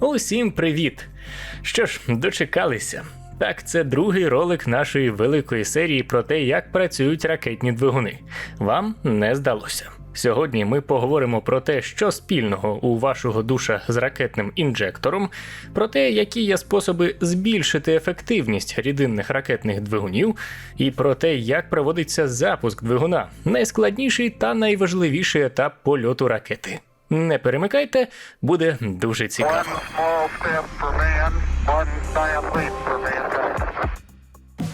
Усім привіт! Що ж, дочекалися. Так, це другий ролик нашої великої серії про те, як працюють ракетні двигуни. Вам не здалося. Сьогодні ми поговоримо про те, що спільного у вашого душа з ракетним інжектором, про те, які є способи збільшити ефективність рідинних ракетних двигунів, і про те, як проводиться запуск двигуна, найскладніший та найважливіший етап польоту ракети. Не перемикайте, буде дуже цікаво.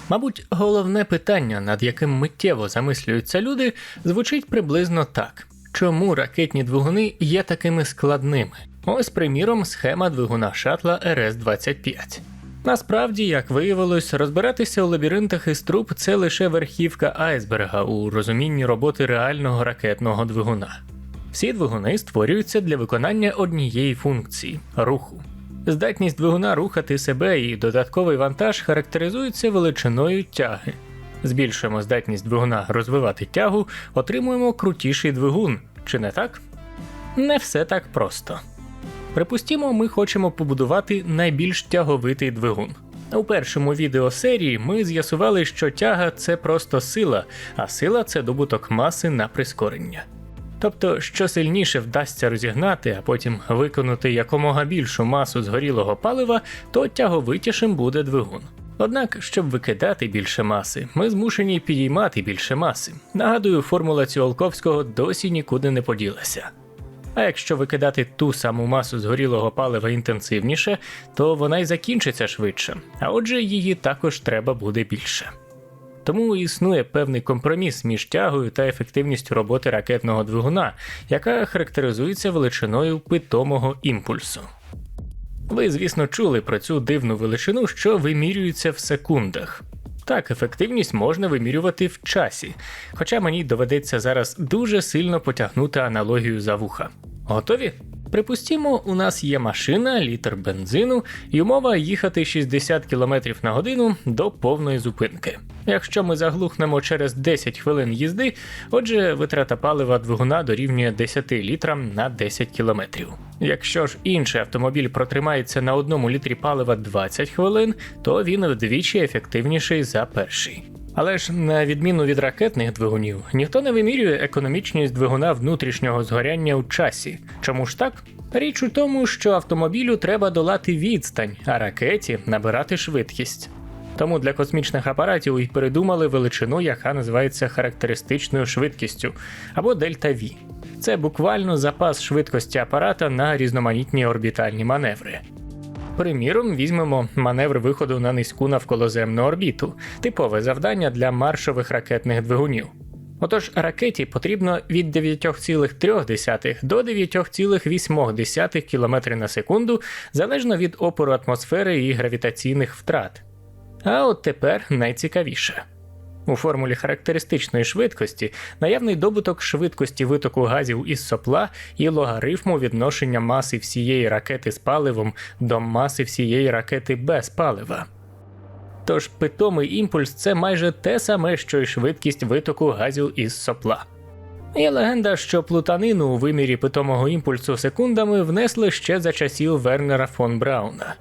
Мабуть, головне питання, над яким миттєво замислюються люди, звучить приблизно так: чому ракетні двигуни є такими складними? Ось, приміром, схема двигуна шатла РС-25. Насправді, як виявилось, розбиратися у лабіринтах із труб це лише верхівка айсберга у розумінні роботи реального ракетного двигуна. Всі двигуни створюються для виконання однієї функції руху. Здатність двигуна рухати себе і додатковий вантаж характеризуються величиною тяги. Збільшуємо здатність двигуна розвивати тягу, отримуємо крутіший двигун, чи не так? Не все так просто. Припустімо, ми хочемо побудувати найбільш тяговитий двигун. У першому відео серії ми з'ясували, що тяга це просто сила, а сила це добуток маси на прискорення. Тобто, що сильніше вдасться розігнати, а потім виконати якомога більшу масу згорілого палива, то тяговитішим буде двигун. Однак, щоб викидати більше маси, ми змушені підіймати більше маси. Нагадую, формула Ціолковського досі нікуди не поділася. А якщо викидати ту саму масу згорілого палива інтенсивніше, то вона й закінчиться швидше, а отже, її також треба буде більше. Тому існує певний компроміс між тягою та ефективністю роботи ракетного двигуна, яка характеризується величиною питомого імпульсу. Ви, звісно, чули про цю дивну величину, що вимірюється в секундах. Так, ефективність можна вимірювати в часі, хоча мені доведеться зараз дуже сильно потягнути аналогію за вуха. Готові? Припустімо, у нас є машина, літр бензину, і умова їхати 60 км на годину до повної зупинки. Якщо ми заглухнемо через 10 хвилин їзди, отже, витрата палива двигуна дорівнює 10 літрам на 10 км. Якщо ж інший автомобіль протримається на одному літрі палива 20 хвилин, то він вдвічі ефективніший за перший. Але ж на відміну від ракетних двигунів, ніхто не вимірює економічність двигуна внутрішнього згоряння у часі. Чому ж так? Річ у тому, що автомобілю треба долати відстань, а ракеті набирати швидкість. Тому для космічних апаратів і передумали величину, яка називається характеристичною швидкістю або дельта V. Це буквально запас швидкості апарата на різноманітні орбітальні маневри. Приміром, візьмемо маневр виходу на низьку навколоземну орбіту, типове завдання для маршових ракетних двигунів. Отож, ракеті потрібно від 9,3 до 9,8 км на секунду залежно від опору атмосфери і гравітаційних втрат. А от тепер найцікавіше. У формулі характеристичної швидкості наявний добуток швидкості витоку газів із сопла і логарифму відношення маси всієї ракети з паливом до маси всієї ракети без палива. Тож питомий імпульс це майже те саме, що й швидкість витоку газів із сопла. Є легенда, що плутанину у вимірі питомого імпульсу секундами внесли ще за часів Вернера фон Брауна.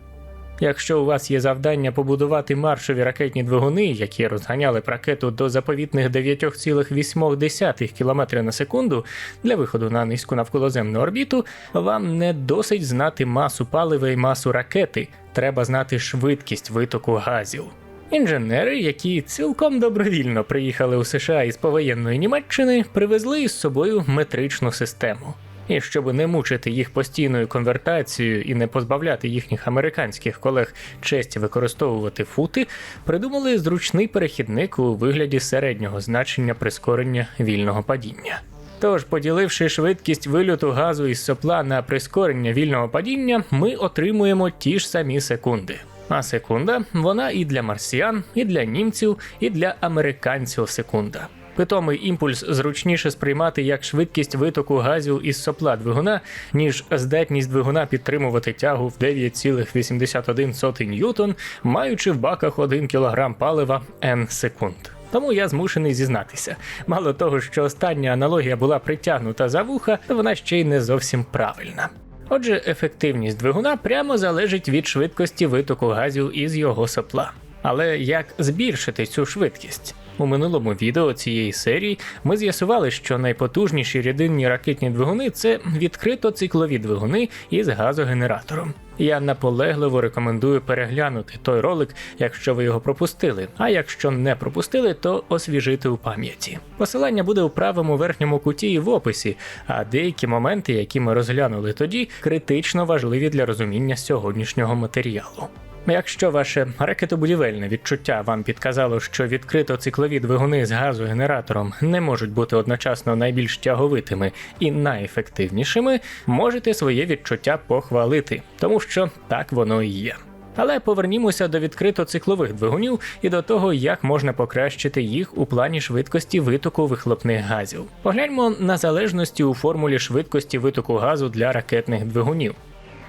Якщо у вас є завдання побудувати маршові ракетні двигуни, які розганяли б ракету до заповітних 9,8 км на секунду для виходу на низьку навколоземну орбіту, вам не досить знати масу палива і масу ракети, треба знати швидкість витоку газів. Інженери, які цілком добровільно приїхали у США із повоєнної Німеччини, привезли із собою метричну систему. І щоб не мучити їх постійною конвертацією і не позбавляти їхніх американських колег честі використовувати фути, придумали зручний перехідник у вигляді середнього значення прискорення вільного падіння. Тож, поділивши швидкість вильоту газу із сопла на прискорення вільного падіння, ми отримуємо ті ж самі секунди. А секунда вона і для марсіян, і для німців, і для американців секунда. Питомий імпульс зручніше сприймати як швидкість витоку газів із сопла двигуна, ніж здатність двигуна підтримувати тягу в 9,81 ньютон, маючи в баках 1 кг палива N секунд. Тому я змушений зізнатися. Мало того, що остання аналогія була притягнута за вуха, вона ще й не зовсім правильна. Отже, ефективність двигуна прямо залежить від швидкості витоку газів із його сопла. Але як збільшити цю швидкість? У минулому відео цієї серії ми з'ясували, що найпотужніші рідинні ракетні двигуни це відкрито циклові двигуни із газогенератором. Я наполегливо рекомендую переглянути той ролик, якщо ви його пропустили. А якщо не пропустили, то освіжити у пам'яті. Посилання буде у правому верхньому куті і в описі, а деякі моменти, які ми розглянули тоді, критично важливі для розуміння сьогоднішнього матеріалу. Якщо ваше ракетобудівельне відчуття вам підказало, що відкрито циклові двигуни з газогенератором не можуть бути одночасно найбільш тяговитими і найефективнішими, можете своє відчуття похвалити, тому що так воно і є. Але повернімося до відкрито циклових двигунів і до того, як можна покращити їх у плані швидкості витоку вихлопних газів. Погляньмо на залежності у формулі швидкості витоку газу для ракетних двигунів.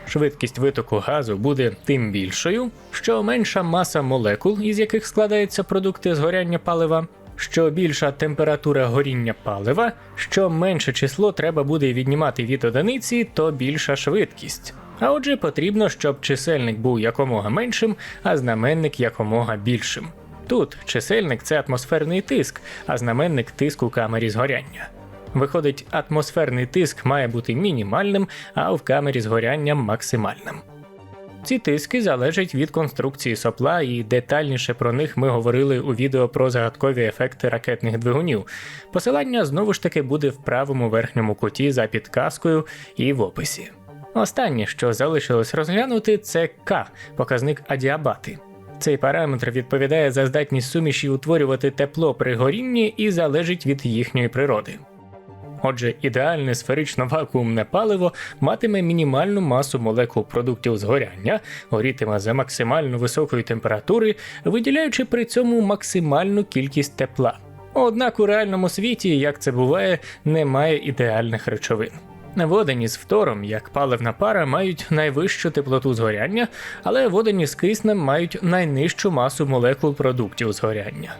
Швидкість витоку газу буде тим більшою, що менша маса молекул, із яких складаються продукти згоряння палива, що більша температура горіння палива, що менше число треба буде віднімати від одиниці, то більша швидкість. А отже, потрібно, щоб чисельник був якомога меншим, а знаменник якомога більшим. Тут чисельник це атмосферний тиск, а знаменник тиск у камері згоряння. Виходить, атмосферний тиск має бути мінімальним, а в камері згоряння максимальним. Ці тиски залежать від конструкції сопла, і детальніше про них ми говорили у відео про загадкові ефекти ракетних двигунів. Посилання знову ж таки буде в правому верхньому куті за підказкою і в описі. Останнє, що залишилось розглянути, це К, показник адіабати. Цей параметр відповідає за здатність суміші утворювати тепло при горінні і залежить від їхньої природи. Отже, ідеальне сферично вакуумне паливо матиме мінімальну масу молекул продуктів згоряння, горітиме за максимально високої температури, виділяючи при цьому максимальну кількість тепла. Однак у реальному світі, як це буває, немає ідеальних речовин. Водені з фтором, як паливна пара, мають найвищу теплоту згоряння, але водені з киснем мають найнижчу масу молекул продуктів згоряння.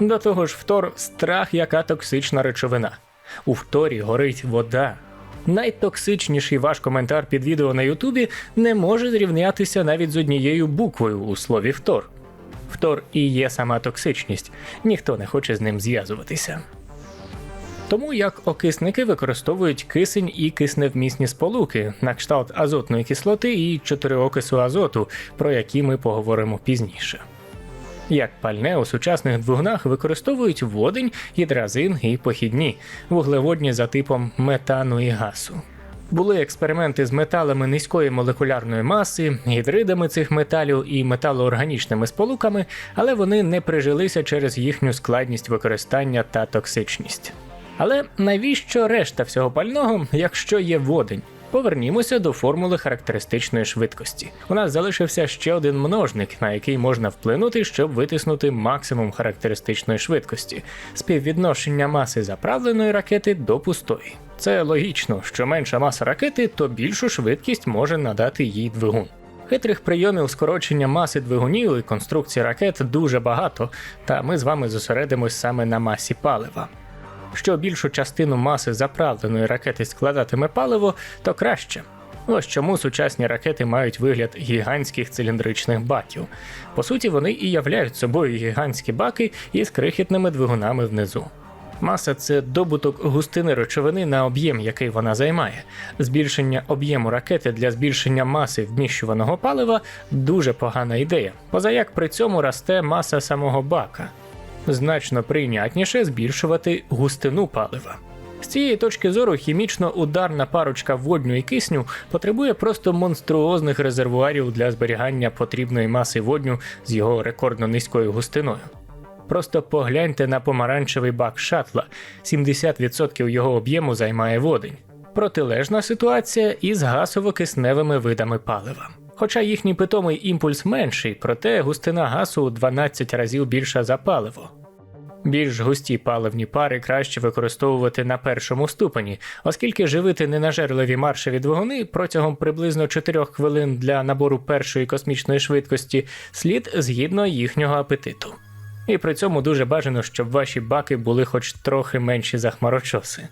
До того ж, фтор страх яка токсична речовина. У фторі горить вода. Найтоксичніший ваш коментар під відео на Ютубі не може зрівнятися навіть з однією буквою у слові фтор. Фтор і є сама токсичність, ніхто не хоче з ним зв'язуватися. Тому як окисники використовують кисень і кисневмісні сполуки на кшталт азотної кислоти і чотириокису азоту, про які ми поговоримо пізніше. Як пальне у сучасних двигунах використовують водень, гідразин і похідні, вуглеводні за типом метану і газу. Були експерименти з металами низької молекулярної маси, гідридами цих металів і металоорганічними сполуками, але вони не прижилися через їхню складність використання та токсичність. Але навіщо решта всього пального, якщо є водень? Повернімося до формули характеристичної швидкості. У нас залишився ще один множник, на який можна вплинути, щоб витиснути максимум характеристичної швидкості співвідношення маси заправленої ракети до пустої. Це логічно, що менша маса ракети, то більшу швидкість може надати їй двигун. Хитрих прийомів скорочення маси двигунів і конструкції ракет дуже багато, та ми з вами зосередимось саме на масі палива. Що більшу частину маси заправленої ракети складатиме паливо, то краще. Ось чому сучасні ракети мають вигляд гігантських циліндричних баків. По суті, вони і являють собою гігантські баки із крихітними двигунами внизу. Маса це добуток густини речовини на об'єм, який вона займає. Збільшення об'єму ракети для збільшення маси вміщуваного палива дуже погана ідея, позаяк при цьому росте маса самого бака. Значно прийнятніше збільшувати густину палива. З цієї точки зору хімічно ударна парочка водню і кисню потребує просто монструозних резервуарів для зберігання потрібної маси водню з його рекордно низькою густиною. Просто погляньте на помаранчевий бак шатла, 70% його об'єму займає водень. Протилежна ситуація із газово-кисневими видами палива. Хоча їхній питомий імпульс менший, проте густина газу у 12 разів більша за паливо. Більш густі паливні пари краще використовувати на першому ступені, оскільки живити ненажерливі маршеві двигуни протягом приблизно 4 хвилин для набору першої космічної швидкості слід згідно їхнього апетиту. І при цьому дуже бажано, щоб ваші баки були хоч трохи менші за хмарочоси.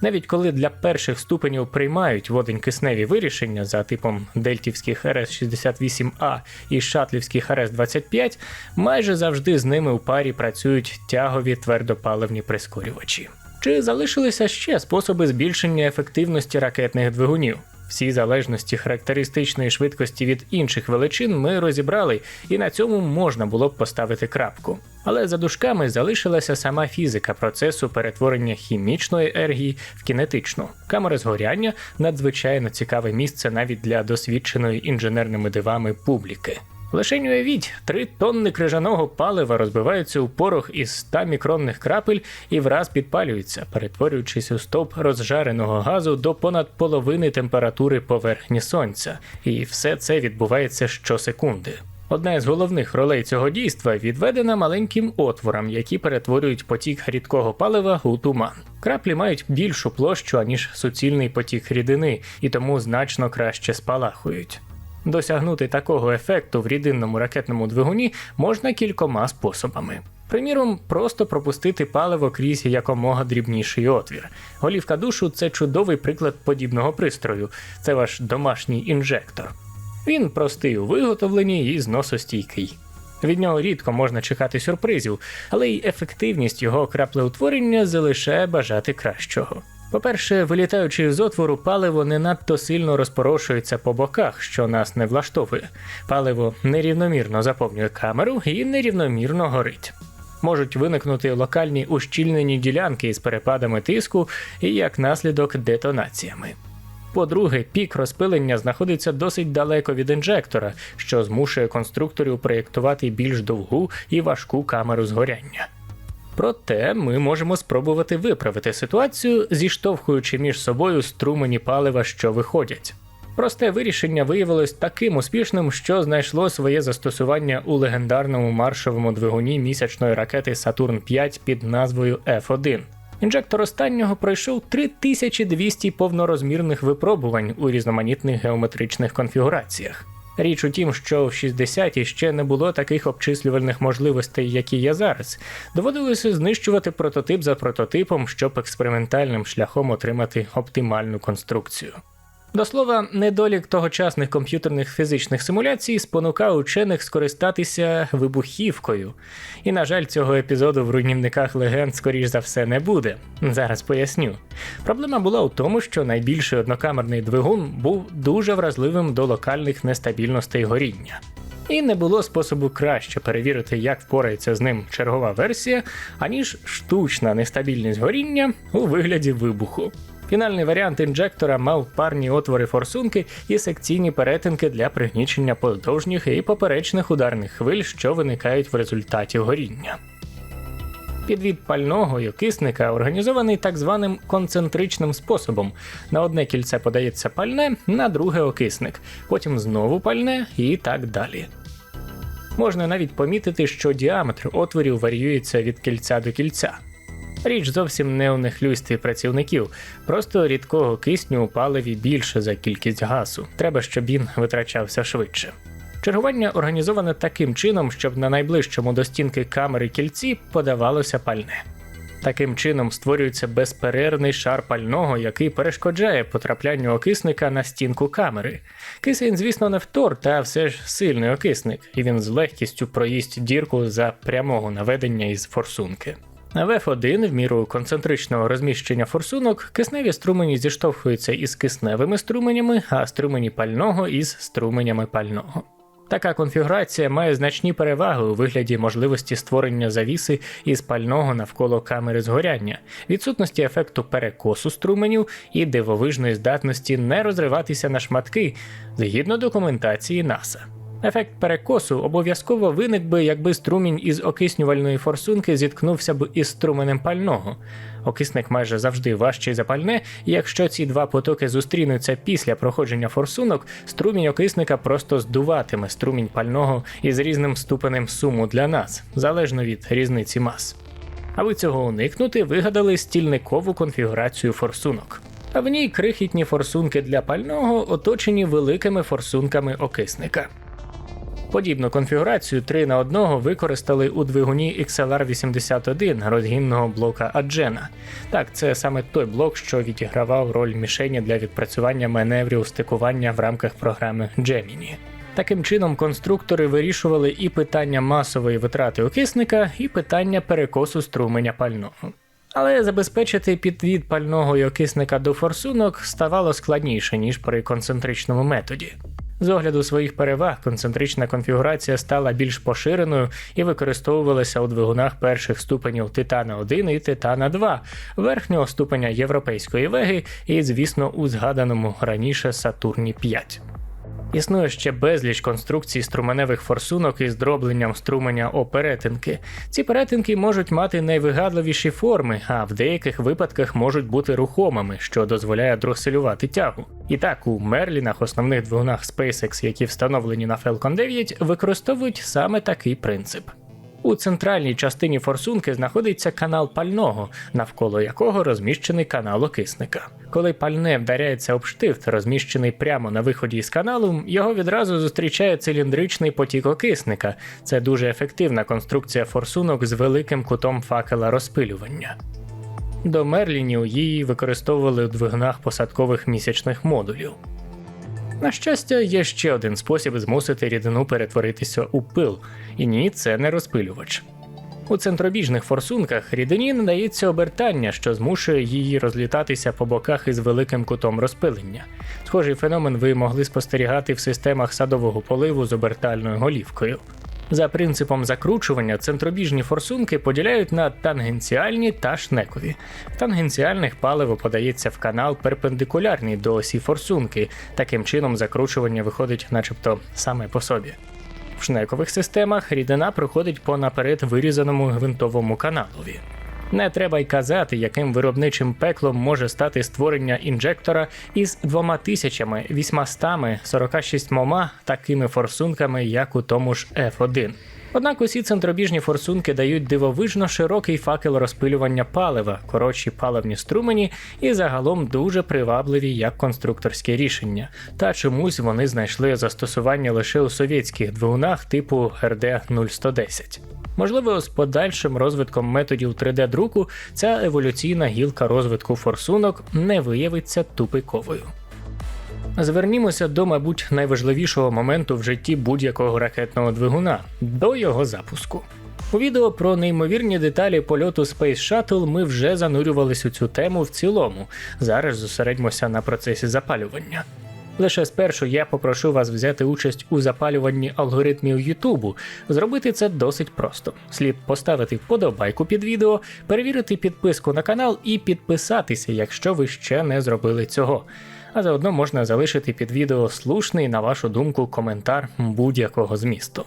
Навіть коли для перших ступенів приймають водень-кисневі вирішення за типом дельтівських РС-68А і шатлівських РС-25, майже завжди з ними у парі працюють тягові твердопаливні прискорювачі. Чи залишилися ще способи збільшення ефективності ракетних двигунів? Всі залежності характеристичної швидкості від інших величин ми розібрали, і на цьому можна було б поставити крапку. Але за дужками залишилася сама фізика процесу перетворення хімічної енергії в кінетичну. Камери згоряння надзвичайно цікаве місце навіть для досвідченої інженерними дивами публіки. Лишень уявіть, три тонни крижаного палива розбиваються у порох із 100 мікронних крапель і враз підпалюються, перетворюючись у стовп розжареного газу до понад половини температури поверхні сонця. І все це відбувається щосекунди. Одна із головних ролей цього дійства відведена маленьким отворам, які перетворюють потік рідкого палива у туман. Краплі мають більшу площу, аніж суцільний потік рідини, і тому значно краще спалахують. Досягнути такого ефекту в рідинному ракетному двигуні можна кількома способами. Приміром, просто пропустити паливо крізь якомога дрібніший отвір. Голівка душу це чудовий приклад подібного пристрою. Це ваш домашній інжектор. Він простий у виготовленні і зносостійкий. Від нього рідко можна чекати сюрпризів, але й ефективність його краплеутворення залишає бажати кращого. По-перше, вилітаючи з отвору, паливо не надто сильно розпорошується по боках, що нас не влаштовує. Паливо нерівномірно заповнює камеру і нерівномірно горить. Можуть виникнути локальні ущільнені ділянки із перепадами тиску і як наслідок детонаціями. По-друге, пік розпилення знаходиться досить далеко від інжектора, що змушує конструкторів проєктувати більш довгу і важку камеру згоряння. Проте ми можемо спробувати виправити ситуацію, зіштовхуючи між собою струмені палива, що виходять. Просте вирішення виявилось таким успішним, що знайшло своє застосування у легендарному маршовому двигуні місячної ракети Сатурн 5 під назвою F1. Інжектор останнього пройшов 3200 повнорозмірних випробувань у різноманітних геометричних конфігураціях. Річ у тім, що в 60-ті ще не було таких обчислювальних можливостей, які є зараз. Доводилося знищувати прототип за прототипом, щоб експериментальним шляхом отримати оптимальну конструкцію. До слова, недолік тогочасних комп'ютерних фізичних симуляцій спонукав учених скористатися вибухівкою. І, на жаль, цього епізоду в руйнівниках легенд, скоріш за все, не буде. Зараз поясню. Проблема була у тому, що найбільший однокамерний двигун був дуже вразливим до локальних нестабільностей горіння. І не було способу краще перевірити, як впорається з ним чергова версія, аніж штучна нестабільність горіння у вигляді вибуху. Фінальний варіант інжектора мав парні отвори форсунки і секційні перетинки для пригнічення поздовжніх і поперечних ударних хвиль, що виникають в результаті горіння. Підвід пального і окисника організований так званим концентричним способом. На одне кільце подається пальне, на друге окисник, потім знову пальне і так далі. Можна навіть помітити, що діаметр отворів варіюється від кільця до кільця. Річ зовсім не у нехлюйстві працівників, просто рідкого кисню у паливі більше за кількість газу. Треба, щоб він витрачався швидше. Чергування організоване таким чином, щоб на найближчому до стінки камери кільці подавалося пальне. Таким чином створюється безперервний шар пального, який перешкоджає потраплянню окисника на стінку камери. Кисень, звісно, не втор, та все ж сильний окисник, і він з легкістю проїсть дірку за прямого наведення із форсунки. В F1 в міру концентричного розміщення форсунок кисневі струмені зіштовхуються із кисневими струменями, а струмені пального із струменями пального. Така конфігурація має значні переваги у вигляді можливості створення завіси із пального навколо камери згоряння, відсутності ефекту перекосу струменів і дивовижної здатності не розриватися на шматки згідно документації НАСА. Ефект перекосу обов'язково виник би, якби струмінь із окиснювальної форсунки зіткнувся б із струменем пального. Окисник майже завжди важчий за пальне, і якщо ці два потоки зустрінуться після проходження форсунок, струмінь окисника просто здуватиме струмінь пального із різним ступенем суму для нас, залежно від різниці мас. Аби цього уникнути, вигадали стільникову конфігурацію форсунок. А в ній крихітні форсунки для пального оточені великими форсунками окисника. Подібну конфігурацію 3 на 1 використали у двигуні XLR-81 розгінного блока Аджена. Так, це саме той блок, що відігравав роль мішені для відпрацювання маневрів стикування в рамках програми Gemini. Таким чином, конструктори вирішували і питання масової витрати окисника, і питання перекосу струменя пального. Але забезпечити підвід пального і окисника до форсунок ставало складніше, ніж при концентричному методі. З огляду своїх переваг, концентрична конфігурація стала більш поширеною і використовувалася у двигунах перших ступенів Титана 1 і Титана 2, верхнього ступеня європейської веги і, звісно, у згаданому раніше Сатурні 5. Існує ще безліч конструкцій струменевих форсунок із дробленням струменя о перетинки. Ці перетинки можуть мати найвигадливіші форми, а в деяких випадках можуть бути рухомими, що дозволяє дроселювати тягу. І так, у Мерлінах, основних двигунах SpaceX, які встановлені на Falcon 9, використовують саме такий принцип. У центральній частині форсунки знаходиться канал пального, навколо якого розміщений канал окисника. Коли пальне вдаряється об штифт, розміщений прямо на виході із каналу, його відразу зустрічає циліндричний потік окисника. Це дуже ефективна конструкція форсунок з великим кутом факела розпилювання. До Мерлінів її використовували у двигунах посадкових місячних модулів. На щастя, є ще один спосіб змусити рідину перетворитися у пил, і ні, це не розпилювач. У центробіжних форсунках рідині надається обертання, що змушує її розлітатися по боках із великим кутом розпилення. Схожий феномен ви могли спостерігати в системах садового поливу з обертальною голівкою. За принципом закручування центробіжні форсунки поділяють на тангенціальні та шнекові. В тангенціальних паливо подається в канал перпендикулярний до осі форсунки. Таким чином закручування виходить, начебто, саме по собі. В шнекових системах рідина проходить по наперед вирізаному гвинтовому каналові. Не треба й казати, яким виробничим пеклом може стати створення інжектора із 2846 такими форсунками, як у тому ж F1. Однак усі центробіжні форсунки дають дивовижно широкий факел розпилювання палива, коротші паливні струмені і загалом дуже привабливі як конструкторське рішення. Та чомусь вони знайшли застосування лише у совєтських двигунах типу РД 0110. Можливо, з подальшим розвитком методів 3D-друку ця еволюційна гілка розвитку форсунок не виявиться тупиковою. Звернімося до, мабуть, найважливішого моменту в житті будь-якого ракетного двигуна до його запуску. У відео про неймовірні деталі польоту Space Shuttle ми вже занурювались у цю тему в цілому. Зараз зосередьмося на процесі запалювання. Лише спершу я попрошу вас взяти участь у запалюванні алгоритмів Ютубу. Зробити це досить просто. Слід поставити вподобайку під відео, перевірити підписку на канал і підписатися, якщо ви ще не зробили цього. А заодно можна залишити під відео слушний, на вашу думку, коментар будь-якого змісту.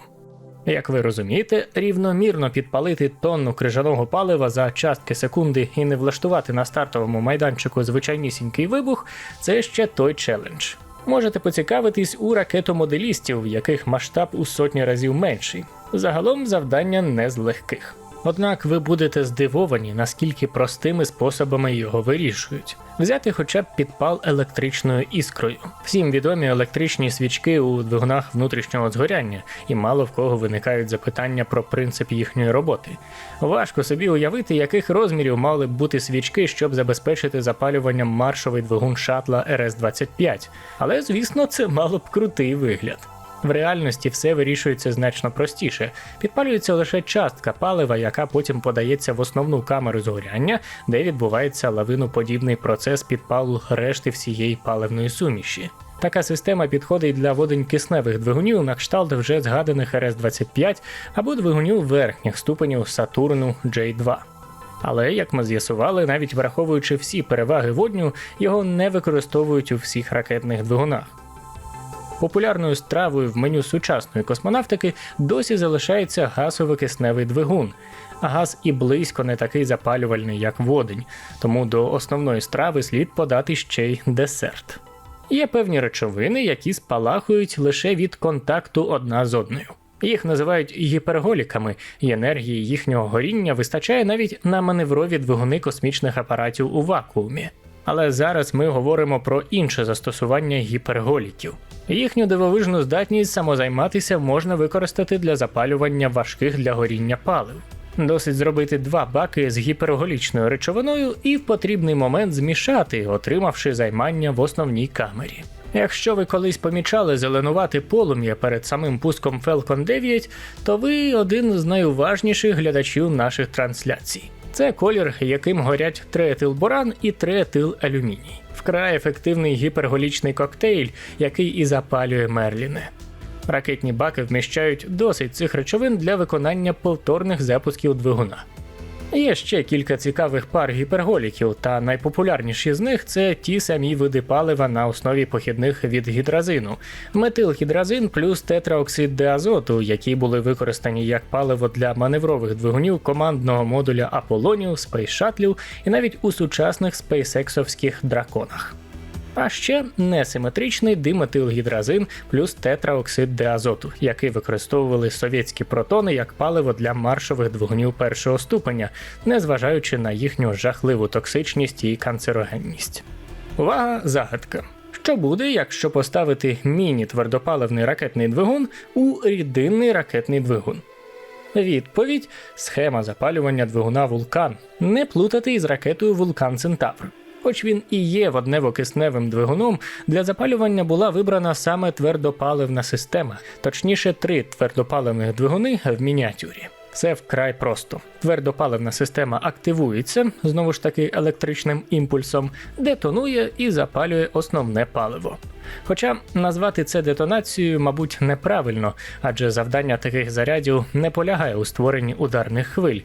Як ви розумієте, рівномірно підпалити тонну крижаного палива за частки секунди і не влаштувати на стартовому майданчику звичайнісінький вибух це ще той челендж. Можете поцікавитись у ракетомоделістів, в яких масштаб у сотні разів менший. Загалом завдання не з легких. Однак ви будете здивовані, наскільки простими способами його вирішують. Взяти хоча б підпал електричною іскрою. Всім відомі електричні свічки у двигунах внутрішнього згоряння, і мало в кого виникають запитання про принцип їхньої роботи. Важко собі уявити, яких розмірів мали б бути свічки, щоб забезпечити запалюванням маршовий двигун шатла РС-25, але звісно, це мало б крутий вигляд. В реальності все вирішується значно простіше. Підпалюється лише частка палива, яка потім подається в основну камеру згоряння, де відбувається лавиноподібний процес підпалу решти всієї паливної суміші. Така система підходить для водень кисневих двигунів на кшталт вже згаданих РС-25 або двигунів верхніх ступенів Сатурну J2. Але, як ми з'ясували, навіть враховуючи всі переваги водню, його не використовують у всіх ракетних двигунах. Популярною стравою в меню сучасної космонавтики досі залишається газово-кисневий двигун. А газ і близько не такий запалювальний, як водень, тому до основної страви слід подати ще й десерт. Є певні речовини, які спалахують лише від контакту одна з одною. Їх називають гіперголіками, і енергії їхнього горіння вистачає навіть на маневрові двигуни космічних апаратів у вакуумі. Але зараз ми говоримо про інше застосування гіперголіків. Їхню дивовижну здатність самозайматися можна використати для запалювання важких для горіння палив. Досить зробити два баки з гіперголічною речовиною і в потрібний момент змішати, отримавши займання в основній камері. Якщо ви колись помічали зеленувати полум'я перед самим пуском Falcon 9, то ви один з найуважніших глядачів наших трансляцій. Це колір, яким горять триетилборан і триетилалюміній. Вкрай ефективний гіперголічний коктейль, який і запалює Мерліне. Ракетні баки вміщають досить цих речовин для виконання повторних запусків двигуна. Є ще кілька цікавих пар гіперголіків, та найпопулярніші з них це ті самі види палива на основі похідних від гідразину, метилгідразин плюс тетраоксид диазоту, які були використані як паливо для маневрових двигунів командного модуля Аполлонів, Space Shuttle і навіть у сучасних спейсексовських драконах. А ще несиметричний диметилгідразин плюс тетраоксид диазоту, який використовували совєтські протони як паливо для маршових двигунів першого ступеня, незважаючи на їхню жахливу токсичність і канцерогенність. Увага, загадка. Що буде, якщо поставити міні-твердопаливний ракетний двигун у рідинний ракетний двигун? Відповідь схема запалювання двигуна вулкан. Не плутати із ракетою Вулкан Центавр. Хоч він і є воднево-кисневим двигуном, для запалювання була вибрана саме твердопаливна система, точніше, три твердопаливних двигуни в мініатюрі. Все вкрай просто. Твердопаливна система активується знову ж таки електричним імпульсом, детонує і запалює основне паливо. Хоча назвати це детонацією, мабуть, неправильно, адже завдання таких зарядів не полягає у створенні ударних хвиль.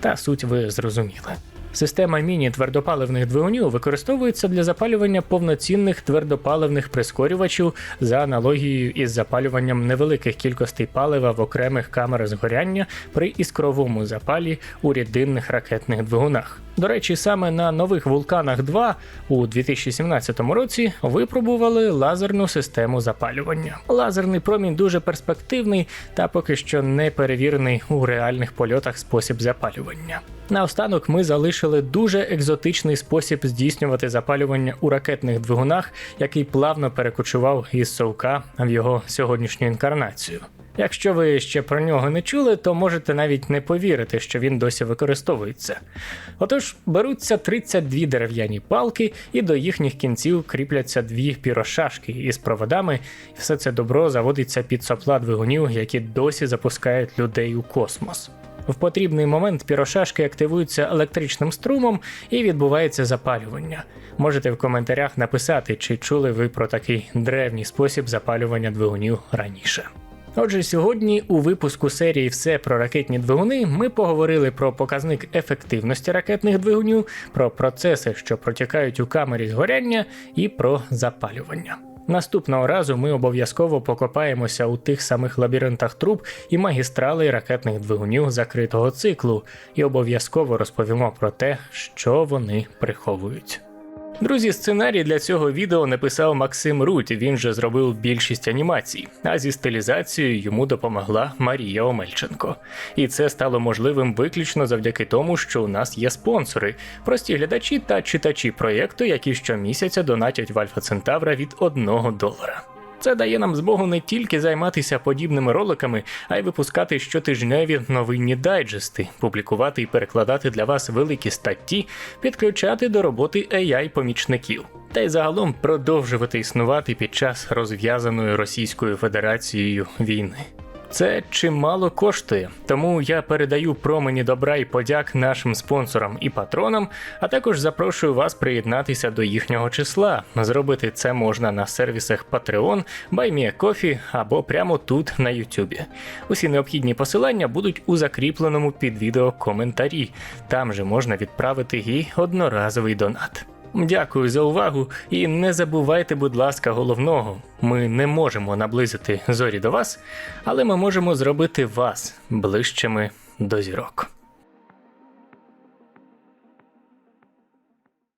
Та суть ви зрозуміли. Система міні-твердопаливних двигунів використовується для запалювання повноцінних твердопаливних прискорювачів за аналогією із запалюванням невеликих кількостей палива в окремих камерах згоряння при іскровому запалі у рідинних ракетних двигунах. До речі, саме на нових вулканах 2 у 2017 році випробували лазерну систему запалювання. Лазерний промінь дуже перспективний та поки що не перевірений у реальних польотах спосіб запалювання. Наостанок ми залишили дуже екзотичний спосіб здійснювати запалювання у ракетних двигунах, який плавно перекочував із совка в його сьогоднішню інкарнацію. Якщо ви ще про нього не чули, то можете навіть не повірити, що він досі використовується. Отож, беруться 32 дерев'яні палки, і до їхніх кінців кріпляться дві пірошашки із проводами, і все це добро заводиться під сопла двигунів, які досі запускають людей у космос. В потрібний момент пірошашки активуються електричним струмом і відбувається запалювання. Можете в коментарях написати, чи чули ви про такий древній спосіб запалювання двигунів раніше. Отже, сьогодні у випуску серії Все про ракетні двигуни ми поговорили про показник ефективності ракетних двигунів, про процеси, що протікають у камері згоряння, і про запалювання. Наступного разу ми обов'язково покопаємося у тих самих лабіринтах труб і магістралей ракетних двигунів закритого циклу, і обов'язково розповімо про те, що вони приховують. Друзі, сценарій для цього відео написав Максим Руть. Він же зробив більшість анімацій, а зі стилізацією йому допомогла Марія Омельченко. І це стало можливим виключно завдяки тому, що у нас є спонсори, прості глядачі та читачі проєкту, які щомісяця донатять в Альфа Центавра від 1 долара. Це дає нам змогу не тільки займатися подібними роликами, а й випускати щотижневі новинні дайджести, публікувати і перекладати для вас великі статті, підключати до роботи AI-помічників. Та й загалом продовжувати існувати під час розв'язаної Російською Федерацією війни. Це чимало коштує, тому я передаю промені добра і подяк нашим спонсорам і патронам, а також запрошую вас приєднатися до їхнього числа. Зробити це можна на сервісах Patreon, BuyMeACoffee або прямо тут на YouTube. Усі необхідні посилання будуть у закріпленому під відео коментарі. Там же можна відправити і одноразовий донат. Дякую за увагу і не забувайте, будь ласка, головного. Ми не можемо наблизити зорі до вас, але ми можемо зробити вас ближчими до зірок.